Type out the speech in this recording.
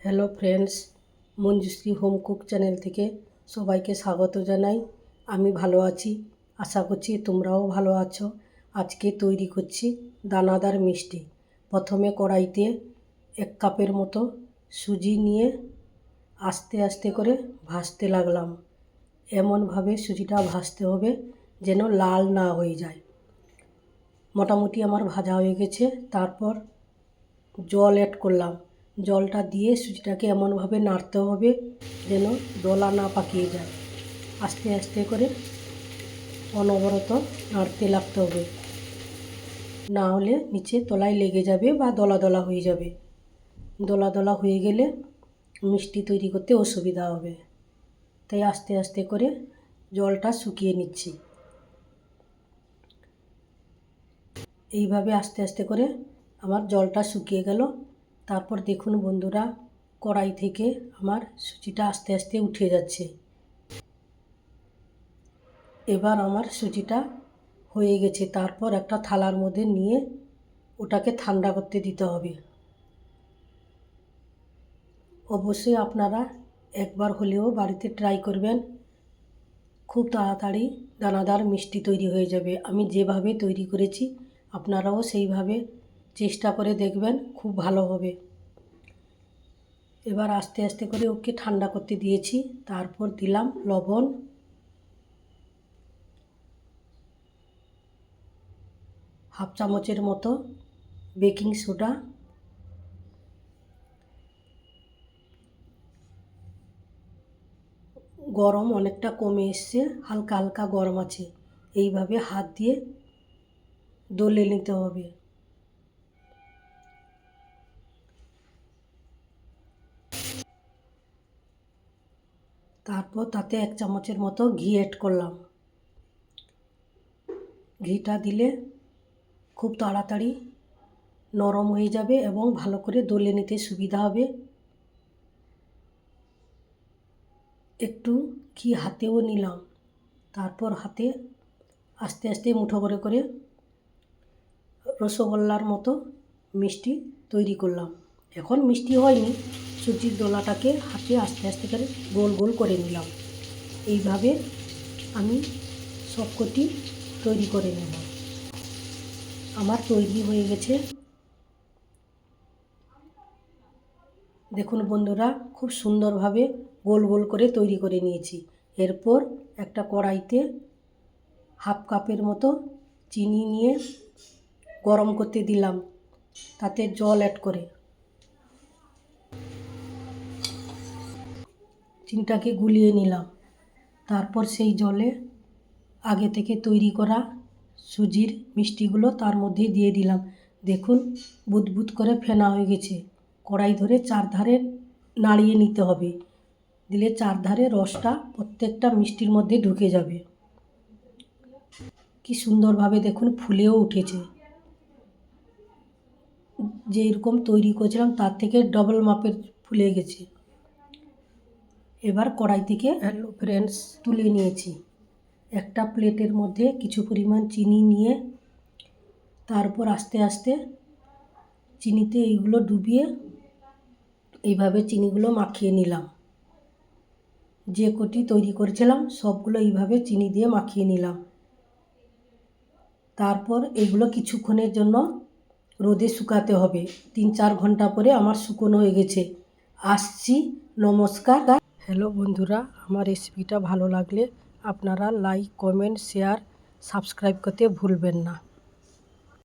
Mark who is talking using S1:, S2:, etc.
S1: Hello friends, Manjushree home cook channel থেকে সবাইকে স্বাগত জানাই। আমি ভালো আছি, আশা করছি তোমরাও ভালো আছো। আজকে তৈরি করছি দানাদার মিষ্টি। প্রথমে কড়াইতে এক কাপের মতো সুজি নিয়ে আস্তে আস্তে করে ভাজতে লাগলাম। এমনভাবে সুজিটা ভাজতে হবে যেন লাল না হয়ে যায়। মোটামুটি আমার ভাজা হয়ে গেছে, তারপর জল অ্যাড করলাম। জলটা দিয়ে সুজিটাকে এমনভাবে নাড়তে হবে যেন দলা না পাকিয়ে যায়। আস্তে আস্তে করে অনবরত নাড়তে লাগতে হবে। না হলে নিচে তলায় লেগে যাবে বা দলা দলা হয়ে যাবে। দলা দলা হয়ে গেলে মিষ্টি তৈরি করতে অসুবিধা হবে। তাই আস্তে আস্তে করে জলটা শুকিয়ে নিচ্ছি। এইভাবে আস্তে আস্তে করে আমার জলটা শুকিয়ে গেল। তারপর দেখুন বন্ধুরা, কড়াই থেকে আমার সুজিটা আস্তে আস্তে উঠে যাচ্ছে। এবার আমার সুজিটা হয়ে গেছে। তারপর একটা থালার মধ্যে নিয়ে ওটাকে ঠান্ডা করতে দিতে হবে। অবশ্যই আপনারা একবার হলেও বাড়িতে ট্রাই করবেন। খুব তাড়াতাড়ি দানাদার মিষ্টি তৈরি হয়ে যাবে। আমি যেভাবে তৈরি করেছি, আপনারাও সেইভাবে চেষ্টা করে দেখবেন, খুব ভালো হবে। এবার আস্তে আস্তে করে ওকে ঠান্ডা করতে দিয়েছি, তারপর দিলাম লবণ। হাফ চামচের মতো বেকিং সোডা। গরম অনেকটা কমে এসছে, হালকা হালকা গরম আছে। এইভাবে হাত দিয়ে দলে নিতে হবে। তারপর তাতে এক চামচের মতো ঘি অ্যাড করলাম। ঘিটা দিলে খুব তাড়াতাড়ি নরম হয়ে যাবে এবং ভালো করে দলে নিতে সুবিধা হবে। একটু ঘি হাতেও নিলাম। তারপর হাতে আস্তে আস্তে মুঠো করে করে রসগোল্লার মতো মিষ্টি তৈরি করলাম। এখন মিষ্টি হয়নি। সুজির দোলাটাকে হাতে আস্তে আস্তে করে গোল গোল করে নিলাম। এইভাবে আমি সবকটি তৈরি করে নেব। আমার তৈরি হয়ে গেছে। দেখুন বন্ধুরা, খুব সুন্দরভাবে গোল গোল করে তৈরি করে নিয়েছি। এরপর একটা কড়াইতে হাফ কাপের মতো চিনি নিয়ে গরম করতে দিলাম। তাতে জল অ্যাড করে। চিনিটাকে গুলিয়ে নিলাম। তারপর সেই জলে আগে থেকে তৈরি করা সুজির মিষ্টিগুলো তার মধ্যে দিয়ে দিলাম। দেখুন, বুদবুদ করে ফেনা হয়ে গেছে। কড়াই ধরে চারধারে নাড়িয়ে নিতে হবে। দিলে চারধারে রসটা প্রত্যেকটা মিষ্টির মধ্যে ঢুকে যাবে। কি সুন্দরভাবে দেখুন ফুলেও উঠেছে। যে এরকম তৈরি করেছিলাম, তার থেকে ডবল মাপের ফুলে গেছে। এবার কড়াই থেকে হ্যালো ফ্রেন্ডস তুলে নিয়েছি। একটা প্লেটের মধ্যে কিছু পরিমাণ চিনি নিয়ে তারপর আস্তে আস্তে চিনিতে এইগুলো ডুবিয়ে এইভাবে চিনিগুলো মাখিয়ে নিলাম। যে কটি তৈরি করেছিলাম সবগুলো এইভাবে চিনি দিয়ে মাখিয়ে নিলাম। তারপর এগুলো কিছুক্ষণের জন্য রোদে শুকাতে হবে। তিন চার ঘণ্টা পরে আমার শুকনো হয়ে গেছে। আসছি, নমস্কার। হ্যালো বন্ধুরা আমার রেসিপিটা ভালো লাগলে আপনারা লাইক কমেন্ট শেয়ার সাবস্ক্রাইব করতে ভুলবেন না।